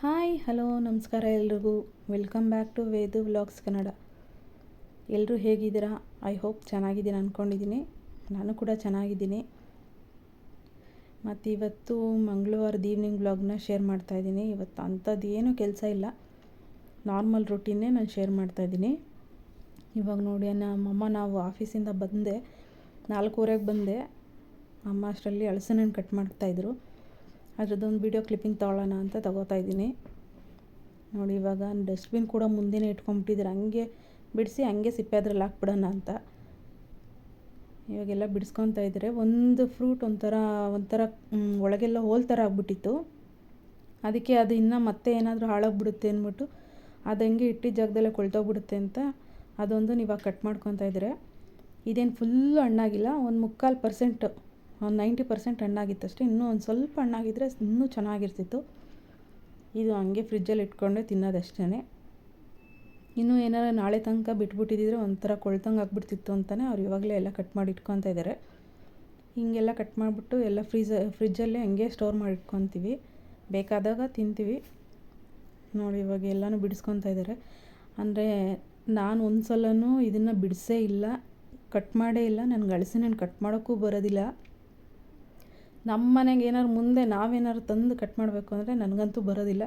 Hi, hello, ನಮಸ್ಕಾರ ಎಲ್ರಿಗೂ. Welcome back to Vedu vlogs Kannada. ಎಲ್ಲರೂ ಹೇಗಿದ್ದೀರಾ? ಐ ಹೋಪ್ ಚೆನ್ನಾಗಿದ್ದೀನಿ ಅಂದ್ಕೊಂಡಿದ್ದೀನಿ ನಾನು ಕೂಡ ಚೆನ್ನಾಗಿದ್ದೀನಿ. ಮತ್ತು ಇವತ್ತು ಮಂಗಳವಾರದ ಈವ್ನಿಂಗ್ ವ್ಲಾಗ್ನ ಶೇರ್ ಮಾಡ್ತಾಯಿದ್ದೀನಿ ಇವತ್ತು ಅಂಥದ್ದು ಏನೂ ಕೆಲಸ ಇಲ್ಲ. ನಾರ್ಮಲ್ ರೊಟೀನೇ ನಾನು ಶೇರ್ ಮಾಡ್ತಾಯಿದ್ದೀನಿ ಇವಾಗ ನೋಡಿ ನಮ್ಮಮ್ಮ ನಾವು ಆಫೀಸಿಂದ ಬಂದೆ. ನಾಲ್ಕೂವರೆಗೆ ಬಂದೆ. ಅಮ್ಮ ಅಷ್ಟರಲ್ಲಿ ಅಳಸನನ್ನು ಕಟ್ ಮಾಡ್ತಾಯಿದ್ರು ಅದ್ರದ್ದೊಂದು ವೀಡಿಯೋ ಕ್ಲಿಪ್ಪಿಂಗ್ ತಗೊಳ್ಳೋಣ ಅಂತ ತಗೋತಾ ಇದ್ದೀನಿ. ನೋಡಿ, ಇವಾಗ ಡಸ್ಟ್ಬಿನ್ ಕೂಡ ಮುಂದೆನೇ ಇಟ್ಕೊಂಡ್ಬಿಟ್ಟಿದ್ದಾರೆ. ಹಂಗೆ ಬಿಡಿಸಿ, ಹಂಗೆ ಸಿಪ್ಪೆ ಅದ್ರಲ್ಲಿ ಹಾಕ್ಬಿಡೋಣ ಅಂತ. ಇವಾಗೆಲ್ಲ ಬಿಡಿಸ್ಕೊತಾ ಇದ್ದಾರೆ. ಒಂದು ಫ್ರೂಟ್ ಒಂಥರ ಒಂಥರ ಒಳಗೆಲ್ಲ ಹೋಲ್ ಥರ ಆಗ್ಬಿಟ್ಟಿತ್ತು. ಅದಕ್ಕೆ ಅದು ಇನ್ನೂ ಮತ್ತೆ ಏನಾದರೂ ಹಾಳಾಗ್ಬಿಡುತ್ತೆ ಅಂದ್ಬಿಟ್ಟು ಅದು ಹಂಗೆ ಇಟ್ಟಿದ್ದ ಜಾಗದಲ್ಲೇ ಕೊಳ್ತೋಗ್ಬಿಡುತ್ತೆ ಅಂತ ಅದೊಂದು ಇವಾಗ ಕಟ್ ಮಾಡ್ಕೊತಾ ಇದ್ದಾರೆ. ಇದೇನು ಫುಲ್ಲು ಹಣ್ಣಾಗಿಲ್ಲ, ಒಂದು ಮುಕ್ಕಾಲು ಪರ್ಸೆಂಟ್ ನೈಂಟಿ ಪರ್ಸೆಂಟ್ ಹಣ್ಣಾಗಿತ್ತು ಅಷ್ಟೇ ಇನ್ನೂ ಒಂದು ಸ್ವಲ್ಪ ಹಣ್ಣಾಗಿದ್ದರೆ ಇನ್ನೂ ಚೆನ್ನಾಗಿರ್ತಿತ್ತು. ಇದು ಹಂಗೆ ಫ್ರಿಜ್ಜಲ್ಲಿ ಇಟ್ಕೊಂಡೆ ತಿನ್ನೋದಷ್ಟೇ ಇನ್ನೂ ಏನಾರ ನಾಳೆ ತನಕ ಬಿಟ್ಬಿಟ್ಟಿದ್ರೆ ಒಂಥರ ಕೊಳ್ತಂಗೆ ಆಗ್ಬಿಡ್ತಿತ್ತು ಅಂತಲೇ ಅವ್ರು ಇವಾಗಲೇ ಎಲ್ಲ ಕಟ್ ಮಾಡಿ ಇಟ್ಕೊತಾ ಇದ್ದಾರೆ ಹೀಗೆಲ್ಲ ಕಟ್ ಮಾಡಿಬಿಟ್ಟು ಎಲ್ಲ ಫ್ರೀಜ ಫ್ರಿಜ್ಜಲ್ಲೇ ಹಂಗೆ ಸ್ಟೋರ್ ಮಾಡಿ ಇಟ್ಕೊತೀವಿ. ಬೇಕಾದಾಗ ತಿಂತೀವಿ. ನೋಡಿ ಇವಾಗ ಎಲ್ಲನೂ ಬಿಡಿಸ್ಕೊತಾ ಇದ್ದಾರೆ ಅಂದರೆ ನಾನು ಒಂದು ಸಲನೂ ಇದನ್ನು ಬಿಡಿಸೇ ಇಲ್ಲ ಕಟ್ ಮಾಡೇ ಇಲ್ಲ, ನನಗೆ ಹಣ್ಣು ಕಟ್ ಮಾಡೋಕ್ಕೂ ಬರೋದಿಲ್ಲ. ನಮ್ಮ ಮನೆಗೆ ಏನಾದ್ರು ಮುಂದೆ ನಾವೇನಾದ್ರು ತಂದು ಕಟ್ ಮಾಡಬೇಕು ಅಂದರೆ ನನಗಂತೂ ಬರೋದಿಲ್ಲ.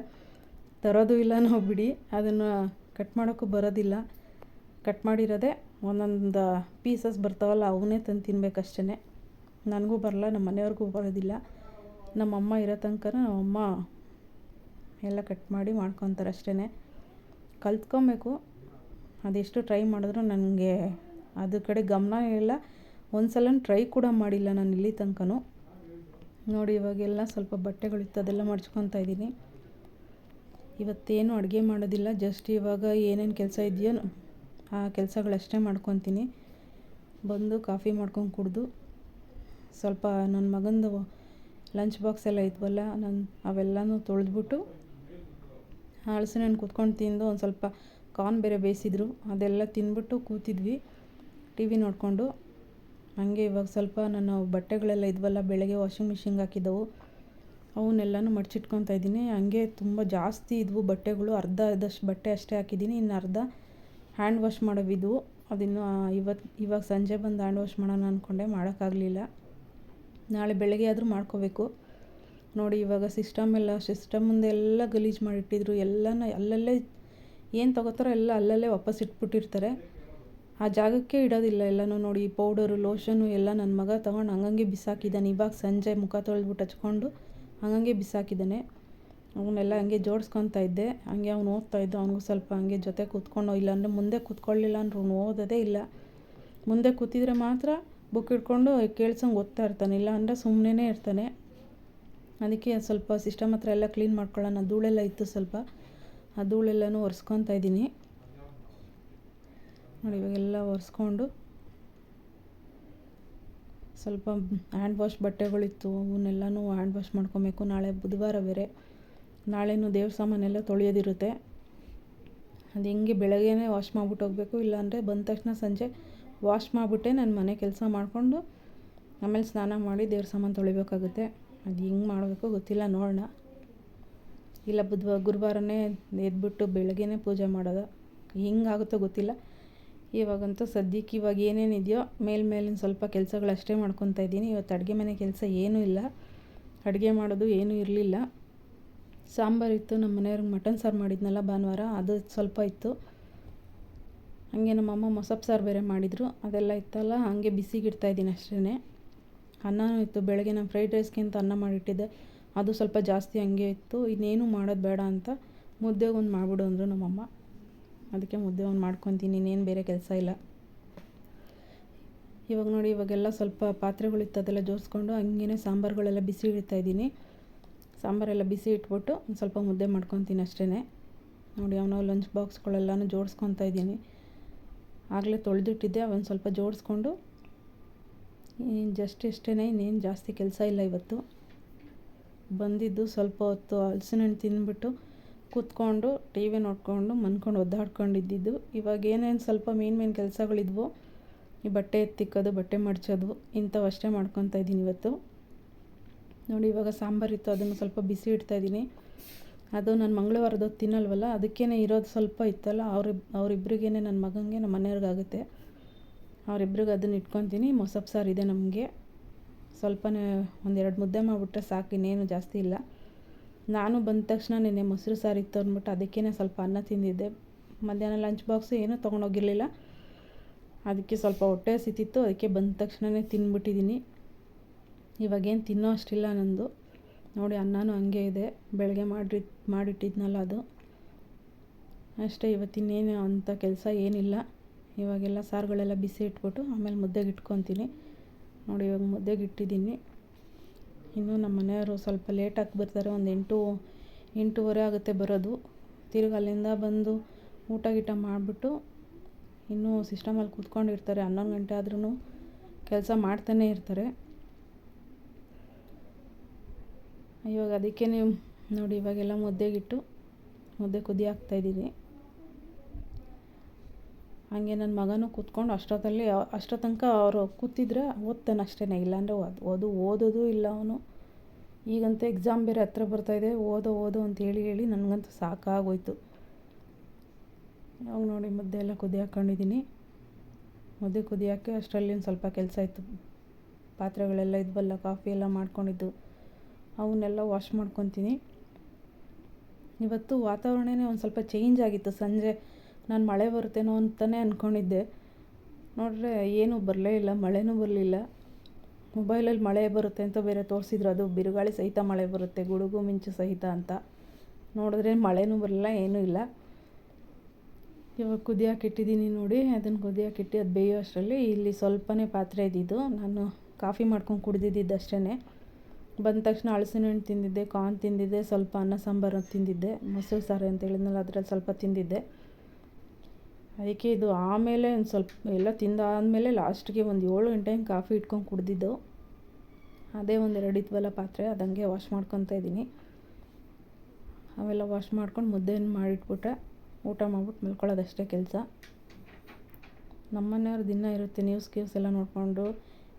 ತರೋದು ಇಲ್ಲ ನಾವು ಬಿಡಿ. ಅದನ್ನು ಕಟ್ ಮಾಡೋಕ್ಕೂ ಬರೋದಿಲ್ಲ. ಕಟ್ ಮಾಡಿರೋದೇ ಒಂದೊಂದು ಪೀಸಸ್ ಬರ್ತಾವಲ್ಲ ಅವನ್ನೇ ತಂದು ತಿನ್ಬೇಕಷ್ಟೇ ನನಗೂ ಬರಲ್ಲ ನಮ್ಮ ಮನೆಯವ್ರಿಗೂ ಬರೋದಿಲ್ಲ. ನಮ್ಮಮ್ಮ ಇರೋ ತನಕ ನಮ್ಮಮ್ಮ ಎಲ್ಲ ಕಟ್ ಮಾಡಿ ಮಾಡ್ಕೊತಾರೆ ಅಷ್ಟೇ ಕಲ್ತ್ಕೊಬೇಕು. ಅದೆಷ್ಟು ಟ್ರೈ ಮಾಡಿದ್ರು ನನಗೆ ಅದ್ರ ಕಡೆ ಗಮನ ಇಲ್ಲ. ಒಂದು ಸಲ ಟ್ರೈ ಕೂಡ ಮಾಡಿಲ್ಲ ನಾನು ಇಲ್ಲಿ ತನಕನೂ. ನೋಡಿ, ಇವಾಗೆಲ್ಲ ಸ್ವಲ್ಪ ಬಟ್ಟೆಗಳು ಇತ್ತು ಅದೆಲ್ಲ ಮಡ್ಚ್ಕೊತಾ ಇದ್ದೀನಿ. ಇವತ್ತೇನು ಅಡುಗೆ ಮಾಡೋದಿಲ್ಲ, ಜಸ್ಟ್ ಇವಾಗ ಏನೇನು ಕೆಲಸ ಇದೆಯೋ ಆ ಕೆಲಸಗಳಷ್ಟೇ ಮಾಡ್ಕೊತೀನಿ. ಬಂದು ಕಾಫಿ ಮಾಡ್ಕೊಂಡು ಕುಡಿದು, ಸ್ವಲ್ಪ ನನ್ನ ಮಗಂದು ಲಂಚ್ ಬಾಕ್ಸ್ ಎಲ್ಲ ಇದ್ವಲ್ಲ, ನಾನು ಅವೆಲ್ಲನೂ ತೊಳೆದ್ಬಿಟ್ಟು ಹಲಸಿನ ಹಣ್ಣು ಕುತ್ಕೊಂಡು ತಿಂದು ಒಂದು ಸ್ವಲ್ಪ ಕಾರ್ನ್ ಬೇರೆ ಬೇಯಿಸಿದ್ರು, ಅದೆಲ್ಲ ತಿಂದ್ಬಿಟ್ಟು ಕೂತಿದ್ವಿ. ಟಿ ವಿ ನೋಡಿಕೊಂಡು ಹಾಗೆ ಇವಾಗ ಸ್ವಲ್ಪ ನನ್ನ ಬಟ್ಟೆಗಳೆಲ್ಲ ಇದ್ವಲ್ಲ, ಬೆಳಗ್ಗೆ ವಾಷಿಂಗ್ ಮಿಷಿನ್ಗೆ ಹಾಕಿದ್ದವು. ಅವನ್ನೆಲ್ಲನೂ ಮಡ್ಚಿಟ್ಕೊತಾ ಇದ್ದೀನಿ. ಹಂಗೆ ತುಂಬ ಜಾಸ್ತಿ ಇದ್ವು ಬಟ್ಟೆಗಳು. ಅರ್ಧ ಆದಷ್ಟು ಬಟ್ಟೆ ಅಷ್ಟೇ ಹಾಕಿದ್ದೀನಿ. ಇನ್ನು ಅರ್ಧ ಹ್ಯಾಂಡ್ ವಾಶ್ ಮಾಡೋವಿದ್ವು ಅದಿನ್ನು ಇವತ್ತು ಇವಾಗ ಸಂಜೆ ಬಂದು ಹ್ಯಾಂಡ್ ವಾಶ್ ಮಾಡೋಣ ಅಂದ್ಕೊಂಡೆ ಮಾಡೋಕ್ಕಾಗಲಿಲ್ಲ. ನಾಳೆ ಬೆಳಗ್ಗೆ ಆದರೂ ಮಾಡ್ಕೋಬೇಕು. ನೋಡಿ, ಇವಾಗ ಸಿಸ್ಟಮ್ ಎಲ್ಲ ಸಿಸ್ಟಮ್ ಮುಂದೆ ಎಲ್ಲ ಗಲೀಜು ಮಾಡಿಟ್ಟಿದ್ರು. ಎಲ್ಲನೂ, ಅಲ್ಲಲ್ಲೇ ಏನು ತಗೋತಾರೋ ಎಲ್ಲ ಅಲ್ಲಲ್ಲೇ ವಾಪಸ್ ಇಟ್ಬಿಟ್ಟಿರ್ತಾರೆ. ಆ ಜಾಗಕ್ಕೆ ಇಡೋದಿಲ್ಲ. ಎಲ್ಲನೂ ನೋಡಿ ಪೌಡರು ಲೋಷನು ಎಲ್ಲ ನನ್ನ ಮಗ ತೊಗೊಂಡು ಹಂಗಂಗೆ ಬಿಸಾಕಿದ್ದಾನೆ. ಇವಾಗ ಸಂಜೆ ಮುಖ ತೊಳೆದ್ಬಿಟ್ಟು ಹಚ್ಕೊಂಡು ಹಂಗಂಗೆ ಬಿಸಾಕಿದ್ದಾನೆ. ಅವನ್ನೆಲ್ಲ ಹಂಗೆ ಜೋಡಿಸ್ಕೊತಾ ಇದ್ದೆ. ಹಂಗೆ ಅವ್ನು ಓದ್ತಾ ಇದ್ದ. ಅವ್ನಿಗೂ ಸ್ವಲ್ಪ ಹಂಗೆ ಜೊತೆ ಕೂತ್ಕೊಂಡು ಇಲ್ಲಾಂದರೆ ಮುಂದೆ ಕೂತ್ಕೊಳ್ಳಿಲ್ಲ ಅಂದ್ರೆ ಅವ್ನು ಓದೋದೇ ಇಲ್ಲ. ಮುಂದೆ ಕೂತಿದ್ರೆ ಮಾತ್ರ ಬುಕ್ ಇಟ್ಕೊಂಡು ಕೇಳ್ಸಂಗೆ ಓದ್ತಾ ಇರ್ತಾನೆ. ಇಲ್ಲ ಅಂದರೆ ಸುಮ್ಮನೆ ಇರ್ತಾನೆ. ಅದಕ್ಕೆ ಸ್ವಲ್ಪ ಸಿಸ್ಟಮ್ ಹತ್ರ ಎಲ್ಲ ಕ್ಲೀನ್ ಮಾಡ್ಕೊಳ್ಳೋಣ. ಧೂಳೆಲ್ಲ ಇತ್ತು ಸ್ವಲ್ಪ. ಆ ಧೂಳೆಲ್ಲನೂ ಒರೆಸ್ಕೊತಾ ಇದ್ದೀನಿ. ನೋಡಿ, ಇವಾಗೆಲ್ಲ ಒರೆಸ್ಕೊಂಡು ಸ್ವಲ್ಪ ಹ್ಯಾಂಡ್ ವಾಶ್ ಬಟ್ಟೆಗಳಿತ್ತು, ಅವನ್ನೆಲ್ಲನೂ ಹ್ಯಾಂಡ್ ವಾಶ್ ಮಾಡ್ಕೊಬೇಕು. ನಾಳೆ ಬುಧವಾರ ಬೇರೆ. ನಾಳೆನೂ ದೇವ್ರ ಸಾಮಾನೆಲ್ಲ ತೊಳೆಯೋದಿರುತ್ತೆ. ಅದು ಹೆಂಗೆ ಬೆಳಗ್ಗೆನೇ ವಾಶ್ ಮಾಡ್ಬಿಟ್ಟು ಹೋಗಬೇಕು. ಇಲ್ಲಾಂದರೆ ಬಂದ ತಕ್ಷಣ ಸಂಜೆ ವಾಶ್ ಮಾಡಿಬಿಟ್ಟೆ ನಾನು ಮನೆ ಕೆಲಸ ಮಾಡಿಕೊಂಡು ಆಮೇಲೆ ಸ್ನಾನ ಮಾಡಿ ದೇವ್ರ ಸಾಮಾನು ತೊಳಿಬೇಕಾಗುತ್ತೆ. ಅದು ಹೆಂಗೆ ಮಾಡಬೇಕು ಗೊತ್ತಿಲ್ಲ, ನೋಡೋಣ. ಇಲ್ಲ, ಬುಧವಾರ, ಗುರುವಾರನೇ ಎದ್ಬಿಟ್ಟು ಬೆಳಗ್ಗೆನೇ ಪೂಜೆ ಮಾಡೋದು? ಹೆಂಗಾಗುತ್ತೋ ಗೊತ್ತಿಲ್ಲ. ಇವಾಗಂತೂ ಸದ್ಯಕ್ಕೆ ಇವಾಗ ಏನೇನಿದೆಯೋ ಮೇಲ್ಮೇಲಿನ ಸ್ವಲ್ಪ ಕೆಲಸಗಳಷ್ಟೇ ಮಾಡ್ಕೊತಾ ಇದ್ದೀನಿ. ಇವತ್ತು ಅಡುಗೆ ಮನೆ ಕೆಲಸ ಏನೂ ಇಲ್ಲ. ಅಡುಗೆ ಮಾಡೋದು ಏನೂ ಇರಲಿಲ್ಲ. ಸಾಂಬಾರು ಇತ್ತು, ನಮ್ಮ ಮನೆಯವ್ರಿಗೆ ಮಟನ್ ಸಾರು ಮಾಡಿದ್ನಲ್ಲ ಭಾನುವಾರ, ಅದು ಸ್ವಲ್ಪ ಇತ್ತು. ಹಾಗೆ ನಮ್ಮಮ್ಮ ಮೊಸಪ್ ಸಾರು ಬೇರೆ ಮಾಡಿದರು. ಅದೆಲ್ಲ ಇತ್ತಲ್ಲ, ಹಾಗೆ ಬಿಸಿಗಿಡ್ತಾ ಇದ್ದೀನಿ ಅಷ್ಟೇ ಅನ್ನನೂ ಇತ್ತು, ಬೆಳಗ್ಗೆ ನಾನು ಫ್ರೈಡ್ ರೈಸ್ಗೆ ಅಂತ ಅನ್ನ ಮಾಡಿಟ್ಟಿದ್ದೆ. ಅದು ಸ್ವಲ್ಪ ಜಾಸ್ತಿ ಹಂಗೆ ಇತ್ತು. ಇನ್ನೇನು ಮಾಡೋದು ಬೇಡ ಅಂತ ಮುದ್ದೆಗೊಂದು ಮಾಡಿಬಿಡು ಅಂದರು ನಮ್ಮಮ್ಮ ಅದಕ್ಕೆ ಮುದ್ದೆ ಒಂದು ಮಾಡ್ಕೊತೀನಿ, ಇನ್ನೇನು ಬೇರೆ ಕೆಲಸ ಇಲ್ಲ. ಇವಾಗ ನೋಡಿ, ಇವಾಗೆಲ್ಲ ಸ್ವಲ್ಪ ಪಾತ್ರೆಗಳಿತ್ತು ಅದೆಲ್ಲ ಜೋಡಿಸ್ಕೊಂಡು ಹಂಗೇನೆ ಸಾಂಬಾರುಗಳೆಲ್ಲ ಬಿಸಿ ಇಡ್ತಾ ಇದ್ದೀನಿ. ಸಾಂಬಾರೆಲ್ಲ ಬಿಸಿ ಇಟ್ಬಿಟ್ಟು ಒಂದು ಸ್ವಲ್ಪ ಮುದ್ದೆ ಮಾಡ್ಕೊತೀನಿ ಅಷ್ಟೇ ನೋಡಿ, ಅವನ ಲಂಚ್ ಬಾಕ್ಸ್ಗಳೆಲ್ಲನೂ ಜೋಡಿಸ್ಕೊತಾ ಇದ್ದೀನಿ. ಆಗಲೇ ತೊಳೆದಿಟ್ಟಿದ್ದೆ ಒಂದು ಸ್ವಲ್ಪ ಜೋಡಿಸ್ಕೊಂಡು ಜಸ್ಟ್ ಇಷ್ಟೇ ಇನ್ನೇನು ಜಾಸ್ತಿ ಕೆಲಸ ಇಲ್ಲ ಇವತ್ತು. ಬಂದಿದ್ದು ಸ್ವಲ್ಪ ಹೊತ್ತು ಹಲಸಿನ ಹಣ್ಣು ತಿಂದ್ಬಿಟ್ಟು ಕೂತ್ಕೊಂಡು ಟಿ ವಿ ನೋಡಿಕೊಂಡು ಮನ್ಕೊಂಡು ಒದ್ದಾಡ್ಕೊಂಡಿದ್ದಿದ್ದು. ಇವಾಗ ಏನೇನು ಸ್ವಲ್ಪ ಮೇನ್ ಮೇನ್ ಕೆಲಸಗಳಿದ್ವು, ಈ ಬಟ್ಟೆ ಎತ್ತಿಕ್ಕೋದು, ಬಟ್ಟೆ ಮಡ್ಚೋದು ಇಂಥವಷ್ಟೇ ಮಾಡ್ಕೊತಾ ಇದ್ದೀನಿ ಇವತ್ತು. ನೋಡಿ, ಇವಾಗ ಸಾಂಬಾರಿತ್ತು ಅದನ್ನು ಸ್ವಲ್ಪ ಬಿಸಿ ಇಡ್ತಾ ಇದ್ದೀನಿ. ಅದು ನಾನು ಮಂಗಳವಾರದ ತಿನ್ನಲ್ವಲ್ಲ ಅದಕ್ಕೇ ಇರೋದು ಸ್ವಲ್ಪ ಇತ್ತಲ್ಲ ಅವ್ರಿಬ್ ಅವರಿಬ್ರಿಗೇ ನನ್ನ ಮಗನಿಗೆ ನಮ್ಮ ಮನೆಯವ್ರಿಗಾಗುತ್ತೆ. ಅವರಿಬ್ರಿಗೆ ಅದನ್ನ ಇಟ್ಕೊತೀನಿ ಮೊಸಪ್ಪು ಸಾರು ಇದೆ ನಮಗೆ. ಸ್ವಲ್ಪನೇ ಒಂದೆರಡು ಮುದ್ದೆ ಮಾಡಿಬಿಟ್ರೆ ಸಾಕು, ಇನ್ನೇನು ಜಾಸ್ತಿ ಇಲ್ಲ. ನಾನು ಬಂದ ತಕ್ಷಣ ನಿನ್ನೆ ಮೊಸರು ಸಾರು ಇತ್ತು ಅಂದ್ಬಿಟ್ಟು ಅದಕ್ಕೇ ಸ್ವಲ್ಪ ಅನ್ನ ತಿಂದಿದ್ದೆ. ಮಧ್ಯಾಹ್ನ ಲಂಚ್ ಬಾಕ್ಸು ಏನೂ ತೊಗೊಂಡೋಗಿರಲಿಲ್ಲ. ಅದಕ್ಕೆ ಸ್ವಲ್ಪ ಹೊಟ್ಟೆ ಹಸಿತಿತ್ತು, ಅದಕ್ಕೆ ಬಂದ ತಕ್ಷಣವೇ ತಿಂದ್ಬಿಟ್ಟಿದ್ದೀನಿ. ಇವಾಗೇನು ತಿನ್ನೋ ಅಷ್ಟಿಲ್ಲ ನಂದು. ನೋಡಿ ಅನ್ನನೂ ಹಂಗೆ ಇದೆ. ಬೆಳಗ್ಗೆ ಮಾಡಿ ಮಾಡಿಟ್ಟಿದ್ನಲ್ಲ ಅದು. ಅಷ್ಟೇ, ಇವತ್ತಿನ್ನೇನು ಅಂಥ ಕೆಲಸ ಏನಿಲ್ಲ. ಇವಾಗೆಲ್ಲ ಸಾರುಗಳೆಲ್ಲ ಬಿಸಿ ಇಟ್ಬಿಟ್ಟು ಆಮೇಲೆ ಮುದ್ದೆಗೆ ಇಟ್ಕೊತೀನಿ. ನೋಡಿ ಇವಾಗ ಮುದ್ದೆಗೆ ಇಟ್ಟಿದ್ದೀನಿ. ಇನ್ನು ನಮ್ಮ ಮನೆಯವರು ಸ್ವಲ್ಪ ಲೇಟಾಗಿ ಬರ್ತಾರೆ, ಒಂದು ಎಂಟು, ಎಂಟೂವರೆ ಆಗುತ್ತೆ ಬರೋದು. ತಿರ್ಗಿ ಅಲ್ಲಿಂದ ಬಂದು ಊಟ ಗೀಟ ಮಾಡಿಬಿಟ್ಟು ಇನ್ನೂ ಸಿಸ್ಟಮಲ್ಲಿ ಕೂತ್ಕೊಂಡಿರ್ತಾರೆ, ಹನ್ನೊಂದು ಗಂಟೆ ಆದ್ರೂ ಕೆಲಸ ಮಾಡ್ತಾನೇ ಇರ್ತಾರೆ. ಇವಾಗ ಅದಕ್ಕೆ ನೋಡಿ, ಇವಾಗೆಲ್ಲ ಮುದ್ದೆಗಿಟ್ಟು ಮುದ್ದೆ ಕುದಿ ಹಾಕ್ತಾಯಿದ್ದೀನಿ ಹಾಗೆ ನನ್ನ ಮಗನೂ ಕೂತ್ಕೊಂಡು ಅಷ್ಟೊತ್ತಲ್ಲಿ ಅಷ್ಟರ ತನಕ ಅವರು ಕೂತಿದ್ರೆ ಓದ್ತಾನೆ ಅಷ್ಟೇ ಇಲ್ಲಾಂದರೆ ಓದು ಓದು ಓದೋದು ಇಲ್ಲ ಅವನು. ಈಗಂತೂ ಎಕ್ಸಾಮ್ ಬೇರೆ ಹತ್ರ ಬರ್ತಾಯಿದೆ ಓದೋ ಓದು ಅಂತ ಹೇಳಿ ಹೇಳಿ ನನಗಂತೂ ಸಾಕಾಗೋಯ್ತು. ಅವಾಗ ನೋಡಿ ಮುದ್ದೆ ಎಲ್ಲ ಕುದಿ ಹಾಕ್ಕೊಂಡಿದ್ದೀನಿ ಮುದ್ದೆ ಕುದಿ ಹಾಕಿ ಅಷ್ಟರಲ್ಲಿ ಒಂದು ಸ್ವಲ್ಪ ಕೆಲಸ ಇತ್ತು ಪಾತ್ರೆಗಳೆಲ್ಲ ಇದ್ವಲ್ಲ ಕಾಫಿ ಎಲ್ಲ ಮಾಡ್ಕೊಂಡಿದ್ದು. ಅವನ್ನೆಲ್ಲ ವಾಶ್ ಮಾಡ್ಕೊತೀನಿ. ಇವತ್ತು ವಾತಾವರಣನೇ ಒಂದು ಸ್ವಲ್ಪ ಚೇಂಜ್ ಆಗಿತ್ತು. ಸಂಜೆ ನಾನು ಮಳೆ ಬರುತ್ತೇನೋ ಅಂತಲೇ ಅಂದ್ಕೊಂಡಿದ್ದೆ ನೋಡಿದ್ರೆ ಏನೂ ಬರಲೇ ಇಲ್ಲ, ಮಳೆನೂ ಬರಲಿಲ್ಲ. ಮೊಬೈಲಲ್ಲಿ ಮಳೆ ಬರುತ್ತೆ ಅಂತ ಬೇರೆ ತೋರಿಸಿದ್ರು, ಅದು ಬಿರುಗಾಳಿ ಸಹಿತ ಮಳೆ ಬರುತ್ತೆ, ಗುಡುಗು ಮಿಂಚು ಸಹಿತ ಅಂತ. ನೋಡಿದ್ರೆ ಮಳೆನೂ ಬರಲಿಲ್ಲ, ಏನೂ ಇಲ್ಲ. ಇವಾಗ ಕುದಿಯೋಕೆ ಇಟ್ಟಿದ್ದೀನಿ ನೋಡಿ, ಅದನ್ನು ಕುದಿಯೋಕೆ ಇಟ್ಟು ಅದು ಬೇಯೋ ಅಷ್ಟರಲ್ಲಿ ಇಲ್ಲಿ ಸ್ವಲ್ಪನೇ ಪಾತ್ರೆ ಇದ್ದಿದ್ದು. ನಾನು ಕಾಫಿ ಮಾಡ್ಕೊಂಡು ಕುಡಿದಿದ್ದು ಅಷ್ಟೇ ಬಂದ ತಕ್ಷಣ ಹಳಸಿನ ಹಣ್ಣು ತಿಂದಿದ್ದೆ, ಕಾರ್ನ್ ತಿಂದಿದ್ದೆ, ಸ್ವಲ್ಪ ಅನ್ನ ಸಾಂಬಾರು ತಿಂದಿದ್ದೆ, ಮೊಸರು ಸಾರು ಅಂತ ಹೇಳಿದ್ನಲ್ಲ, ಅದರಲ್ಲಿ ಸ್ವಲ್ಪ ತಿಂದಿದ್ದೆ. ಅದಕ್ಕೆ ಇದು ಆಮೇಲೆ ಒಂದು ಸ್ವಲ್ಪ ಎಲ್ಲ ತಿಂದಾದಮೇಲೆ ಲಾಸ್ಟ್ಗೆ ಒಂದು ಏಳು ಗಂಟೆ ಹಂಗೆ ಕಾಫಿ ಇಟ್ಕೊಂಡು ಕುಡ್ದಿದ್ದು. ಅದೇ ಒಂದು ಎರಡು ಇದ್ವಲ್ಲ ಪಾತ್ರೆ, ಅದಂಗೆ ವಾಶ್ ಮಾಡ್ಕೊತಾ ಇದ್ದೀನಿ. ಅವೆಲ್ಲ ವಾಶ್ ಮಾಡ್ಕೊಂಡು ಮುದ್ದೆಯನ್ನು ಮಾಡಿಟ್ಬಿಟ್ರೆ ಊಟ ಮಾಡ್ಬಿಟ್ಟು ಮಲ್ಕೊಳ್ಳೋದಷ್ಟೇ ಕೆಲಸ. ನಮ್ಮನೆಯವ್ರು ದಿನ ಇರುತ್ತೆ ನ್ಯೂಸ್ ಗ್ಯೂಸ್ ಎಲ್ಲ ನೋಡಿಕೊಂಡು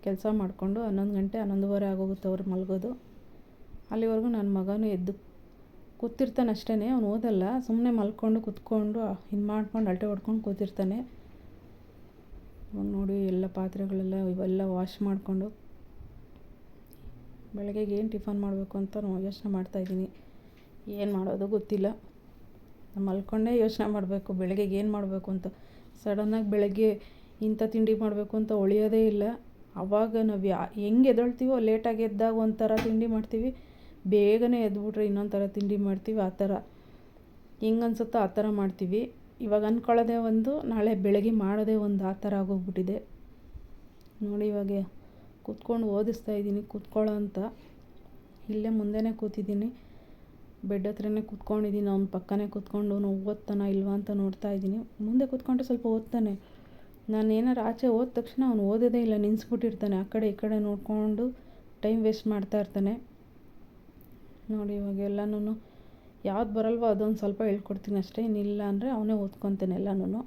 ಕೆಲಸ ಮಾಡಿಕೊಂಡು ಹನ್ನೊಂದು ಗಂಟೆ ಹನ್ನೊಂದುವರೆ ಆಗೋಗುತ್ತೆ ಅವ್ರು ಮಲಗೋದು. ಅಲ್ಲಿವರೆಗೂ ನನ್ನ ಮಗನೂ ಎದ್ದು ಕೂತಿರ್ತಾನೆ ಅಷ್ಟೇ ಅವ್ನು ಓದಲ್ಲ. ಸುಮ್ಮನೆ ಮಲ್ಕೊಂಡು ಕುತ್ಕೊಂಡು ಹಿಂಗೆ ಮಾಡ್ಕೊಂಡು ಅಲ್ಟೆ ಹೊಡ್ಕೊಂಡು ಕೂತಿರ್ತಾನೆ. ನೋಡಿ ಎಲ್ಲ ಪಾತ್ರೆಗಳೆಲ್ಲ ಇವೆಲ್ಲ ವಾಶ್ ಮಾಡಿಕೊಂಡು. ಬೆಳಗ್ಗೆಗೆ ಏನು ಟಿಫನ್ ಮಾಡಬೇಕು ಅಂತ ಯೋಚನೆ ಮಾಡ್ತಾಯಿದ್ದೀನಿ ಏನು ಮಾಡೋದು ಗೊತ್ತಿಲ್ಲ. ಮಲ್ಕೊಂಡೇ ಯೋಚನೆ ಮಾಡಬೇಕು. ಬೆಳಗ್ಗೆಗೆ ಏನು ಮಾಡಬೇಕು ಅಂತ. ಸಡನ್ನಾಗಿ ಬೆಳಗ್ಗೆ ಇಂಥ ತಿಂಡಿ ಮಾಡಬೇಕು ಅಂತ ಹೊಳಿಯೋದೇ ಇಲ್ಲ. ಆವಾಗ ನಾವು ಯಾ, ಹೆಂಗೆ ಎದೊಳ್ತೀವೋ, ಲೇಟಾಗಿ ಎದ್ದಾಗ ಒಂಥರ ತಿಂಡಿ ಮಾಡ್ತೀವಿ. ಬೇಗನೆ ಎದ್ಬಿಟ್ರೆ ಇನ್ನೊಂದು ಥರ ತಿಂಡಿ ಮಾಡ್ತೀವಿ, ಆ ಥರ. ಹೆಂಗೆ ಅನ್ಸುತ್ತೋ ಆ ಥರ ಮಾಡ್ತೀವಿ. ಇವಾಗ ಅಂದ್ಕೊಳ್ಳೋದೇ ಒಂದು, ನಾಳೆ ಬೆಳಗ್ಗೆ ಮಾಡೋದೇ ಒಂದು ಆ ಥರ ಆಗೋಗ್ಬಿಟ್ಟಿದೆ. ನೋಡಿ ಇವಾಗ ಕೂತ್ಕೊಂಡು ಓದಿಸ್ತಾ ಇದ್ದೀನಿ, ಕೂತ್ಕೊಳ್ಳೋ ಅಂತ. ಇಲ್ಲೇ ಮುಂದೆನೇ ಕೂತಿದ್ದೀನಿ. ಬೆಡ್ ಹತ್ರನೇ ಕೂತ್ಕೊಂಡಿದ್ದೀನಿ, ಅವ್ನ ಪಕ್ಕನೇ ಕೂತ್ಕೊಂಡು ಅವನು ಓದ್ತಾನ ಇಲ್ವಾ ಅಂತ ನೋಡ್ತಾ ಇದ್ದೀನಿ. ಮುಂದೆ ಕೂತ್ಕೊಂಡ್ರೆ ಸ್ವಲ್ಪ ಓದ್ತಾನೆ. ನಾನು ಏನಾರು ಆಚೆ ಓದ ತಕ್ಷಣ ಅವನು ಓದೋದೇ ಇಲ್ಲ ನಿನ್ಸ್ಬಿಟ್ಟಿರ್ತಾನೆ ಆ ಕಡೆ ಈ ಕಡೆ ನೋಡಿಕೊಂಡು ಟೈಮ್ ವೇಸ್ಟ್ ಮಾಡ್ತಾ ಇರ್ತಾನೆ. ನೋಡಿ ಇವಾಗ ಎಲ್ಲನೂ ಯಾವ್ದು ಬರಲ್ವೋ ಅದೊಂದು ಸ್ವಲ್ಪ ಹೇಳ್ಕೊಡ್ತೀನಿ ಅಷ್ಟೇ. ಇನ್ನಿಲ್ಲ ಅಂದರೆ ಅವನೇ ಓದ್ಕೊತೇನೆ ಎಲ್ಲನೂ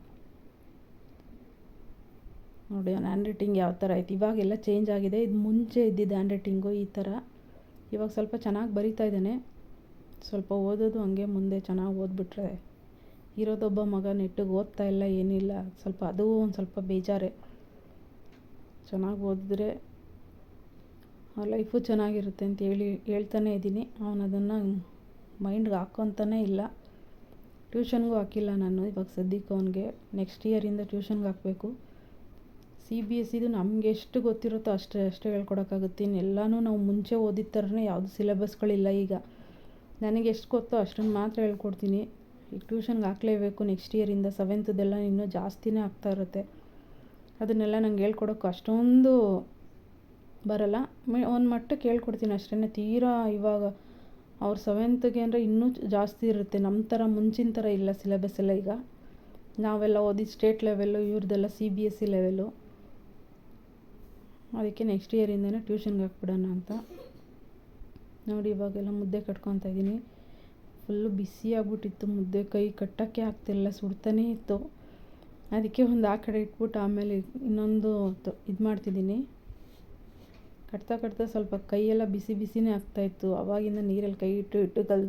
ನೋಡಿ ಅವ್ನ ಹ್ಯಾಂಡ್ ರೈಟಿಂಗ್ ಯಾವ ಥರ ಐತೆ ಇವಾಗೆಲ್ಲ ಚೇಂಜ್ ಆಗಿದೆ. ಇದು ಮುಂಚೆ ಇದ್ದಿದ್ದು ಹ್ಯಾಂಡ್ ರೈಟಿಂಗು ಈ ಥರ ಇವಾಗ ಸ್ವಲ್ಪ ಚೆನ್ನಾಗಿ ಬರಿತಾ ಇದ್ದಾನೆ. ಸ್ವಲ್ಪ ಓದೋದು ಹಂಗೆ ಮುಂದೆ ಚೆನ್ನಾಗಿ ಓದ್ಬಿಟ್ರೆ ಇರೋದೊಬ್ಬ ಮಗ ನೆಟ್ಟಿಗೆ ಓದ್ತಾ ಇಲ್ಲ, ಏನಿಲ್ಲ. ಸ್ವಲ್ಪ ಅದು ಒಂದು ಸ್ವಲ್ಪ ಬೇಜಾರೇ. ಚೆನ್ನಾಗಿ ಓದಿದ್ರೆ ಲೈಫು ಚೆನ್ನಾಗಿರುತ್ತೆ ಅಂತ ಹೇಳಿ ಹೇಳ್ತಾನೆ ಇದ್ದೀನಿ. ಅವನು ಅದನ್ನು ಮೈಂಡ್ಗೆ ಹಾಕ್ಕೊತಾನೇ ಇಲ್ಲ. ಟ್ಯೂಷನ್ಗೂ ಹಾಕಿಲ್ಲ ನಾನು ಇವಾಗ ಸದ್ಯಕ್ಕೆ ಅವನಿಗೆ. ನೆಕ್ಸ್ಟ್ ಇಯರಿಂದ ಟ್ಯೂಷನ್ಗೆ ಹಾಕಬೇಕು. ಸಿ ಬಿ ಎಸ್ ಇದು ನಮಗೆ ಎಷ್ಟು ಗೊತ್ತಿರುತ್ತೋ ಅಷ್ಟೇ ಅಷ್ಟೇ ಹೇಳ್ಕೊಡೋಕ್ಕಾಗುತ್ತೆ. ಇನ್ನೆಲ್ಲನೂ ನಾವು ಮುಂಚೆ ಓದಿದ ಥರನೇ ಯಾವುದು ಸಿಲೆಬಸ್ಗಳಿಲ್ಲ ಈಗ. ನನಗೆ ಎಷ್ಟು ಗೊತ್ತೋ ಅಷ್ಟನ್ನು ಮಾತ್ರ ಹೇಳ್ಕೊಡ್ತೀನಿ. ಈಗ ಟ್ಯೂಷನ್ಗೆ ಹಾಕಲೇಬೇಕು ನೆಕ್ಸ್ಟ್ ಇಯರಿಂದ ಸೆವೆಂತದೆಲ್ಲ ಇನ್ನೂ ಜಾಸ್ತಿನೇ ಆಗ್ತಾ ಇರುತ್ತೆ. ಅದನ್ನೆಲ್ಲ ನಂಗೆ ಹೇಳ್ಕೊಡೋಕ್ಕೂ ಅಷ್ಟೊಂದು ಬರಲ್ಲ. ಒಂದು ಮಟ್ಟಕ್ಕೆ ಕೇಳ್ಕೊಡ್ತೀನಿ ಅಷ್ಟೇ ತೀರಾ ಇವಾಗ ಅವ್ರು ಸೆವೆಂತ್ಗೆ ಅಂದರೆ ಇನ್ನೂ ಜಾಸ್ತಿ ಇರುತ್ತೆ. ನಮ್ಮ ಥರ ಮುಂಚಿನ ಥರ ಇಲ್ಲ ಸಿಲೆಬಸ್ ಎಲ್ಲ ಈಗ. ನಾವೆಲ್ಲ ಓದಿ state level ಇವ್ರದ್ದೆಲ್ಲ C B S C level ಅದಕ್ಕೆ ನೆಕ್ಸ್ಟ್ ಇಯರಿಂದನೇ ಟ್ಯೂಷನ್ಗೆ ಹಾಕ್ಬಿಡೋಣ ಅಂತ. ನೋಡಿ ಇವಾಗೆಲ್ಲ ಮುದ್ದೆ ಕಟ್ಕೊತಾ ಇದ್ದೀನಿ. ಫುಲ್ಲು ಬಿಸಿ ಆಗ್ಬಿಟ್ಟಿತ್ತು ಮುದ್ದೆ. ಕೈ ಕಟ್ಟೋಕ್ಕೆ ಆಗ್ತಿಲ್ಲ ಸುಡ್ತಾನೇ ಇತ್ತು. ಅದಕ್ಕೆ ಒಂದು ಆ ಕಡೆ ಇಟ್ಬಿಟ್ಟು ಆಮೇಲೆ ಇನ್ನೊಂದು ಇದು ಮಾಡ್ತಿದ್ದೀನಿ. ಕಟ್ತಾ ಕಟ್ತಾ ಸ್ವಲ್ಪ ಕೈಯೆಲ್ಲ ಬಿಸಿ ಬಿಸಿನೇ ಆಗ್ತಾಯಿತ್ತು ಅವಾಗಿಂದ ನೀರಲ್ಲಿ ಕೈ ಇಟ್ಟು ಇಟ್ಟು ಕಲ್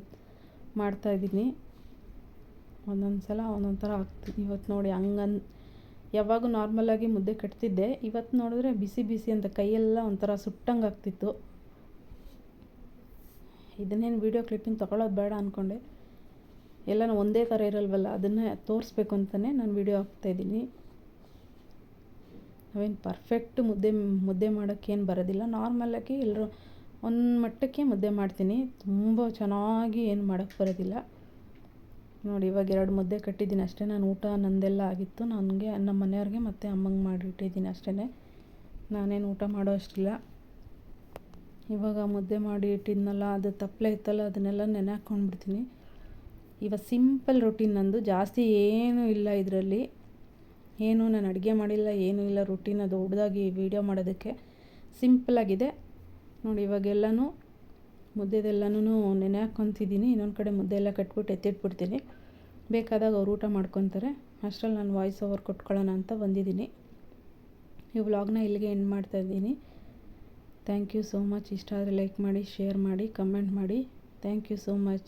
ಮಾಡ್ತಾಯಿದ್ದೀನಿ ಒಂದೊಂದು ಸಲ ಒಂದೊಂದು ಥರ ಆಗ್ತಿ ಇವತ್ತು ನೋಡಿ ಹಂಗನ್, ಯಾವಾಗೂ ನಾರ್ಮಲಾಗಿ ಮುದ್ದೆ ಕಟ್ತಿದ್ದೆ. ಇವತ್ತು ನೋಡಿದ್ರೆ ಬಿಸಿ ಬಿಸಿ ಅಂತ ಕೈಯೆಲ್ಲ ಒಂಥರ ಸುಟ್ಟಂಗೆ ಆಗ್ತಿತ್ತು. ಇದನ್ನೇನು ವೀಡಿಯೋ ಕ್ಲಿಪ್ಪಿಂಗ್ ತೊಗೊಳೋದು ಬೇಡ ಅಂದ್ಕೊಂಡೆ ಎಲ್ಲನೂ ಒಂದೇ ಥರ ಇರಲ್ವಲ್ಲ, ಅದನ್ನೇ ತೋರಿಸ್ಬೇಕು ಅಂತಲೇ ನಾನು ವೀಡಿಯೋ ಹಾಕ್ತಾಯಿದ್ದೀನಿ ನಾವೇನು ಪರ್ಫೆಕ್ಟ್ ಮುದ್ದೆ ಮುದ್ದೆ ಮಾಡೋಕ್ಕೇನು ಬರೋದಿಲ್ಲ. ನಾರ್ಮಲಾಗಿ ಎಲ್ಲರೂ ಒಂದು ಮಟ್ಟಕ್ಕೆ ಮುದ್ದೆ ಮಾಡ್ತೀನಿ. ತುಂಬ ಚೆನ್ನಾಗಿ ಏನು ಮಾಡೋಕ್ಕೆ ಬರೋದಿಲ್ಲ. ನೋಡಿ, ಇವಾಗ ಎರಡು ಮುದ್ದೆ ಕಟ್ಟಿದ್ದೀನಿ ಅಷ್ಟೇ. ನಾನು ಊಟ ನಂದೆಲ್ಲ ಆಗಿತ್ತು. ನನಗೆ ನಮ್ಮ ಮನೆಯವ್ರಿಗೆ ಮತ್ತು ಅಮ್ಮಂಗೆ ಮಾಡಿಟ್ಟಿದ್ದೀನಿ ಅಷ್ಟೇ ನಾನೇನು ಊಟ ಮಾಡೋ ಅಷ್ಟಿಲ್ಲ. ಇವಾಗ ಮುದ್ದೆ ಮಾಡಿ ಇಟ್ಟಿದ್ನಲ್ಲ, ಅದು ತಪ್ಪಲೆ ಇತ್ತಲ್ಲ, ಅದನ್ನೆಲ್ಲ ನೆನೆ ಹಾಕ್ಕೊಂಡ್ಬಿಡ್ತೀನಿ ಇವಾಗ ಸಿಂಪಲ್ ರೊಟೀನ್ ನಂದು. ಜಾಸ್ತಿ ಏನೂ ಇಲ್ಲ ಇದರಲ್ಲಿ. ಏನು, ನಾನು ಅಡುಗೆ ಮಾಡಿಲ್ಲ, ಏನೂ ಇಲ್ಲ ರುಟೀನ ದೊಡ್ಡದಾಗಿ ವೀಡಿಯೋ ಮಾಡೋದಕ್ಕೆ ಸಿಂಪಲಾಗಿದೆ ನೋಡಿ, ಇವಾಗೆಲ್ಲನೂ ಮುದ್ದೆದೆಲ್ಲನೂ ನೆನೆ ಹಾಕ್ಕೊತಿದ್ದೀನಿ. ಇನ್ನೊಂದು ಕಡೆ ಮುದ್ದೆ ಎಲ್ಲ ಕಟ್ಬಿಟ್ಟು ಎತ್ತಿಟ್ಬಿಡ್ತೀನಿ. ಬೇಕಾದಾಗ ಅವ್ರು ಊಟ ಮಾಡ್ಕೊತಾರೆ. ಅಷ್ಟರಲ್ಲಿ ನಾನು ವಾಯ್ಸ್ ಓವರ್ ಕೊಟ್ಕೊಳ್ಳೋಣ ಅಂತ ಬಂದಿದ್ದೀನಿ. ಈ ವ್ಲಾಗ್ನ ಇಲ್ಲಿಗೆ ಎಂಡ್ ಮಾಡ್ತಾಯಿದ್ದೀನಿ ಥ್ಯಾಂಕ್ ಯು ಸೋ ಮಚ್ ಇಷ್ಟ ಆದರೆ ಲೈಕ್ ಮಾಡಿ ಶೇರ್ ಮಾಡಿ ಕಮೆಂಟ್ ಮಾಡಿ. Thank you so much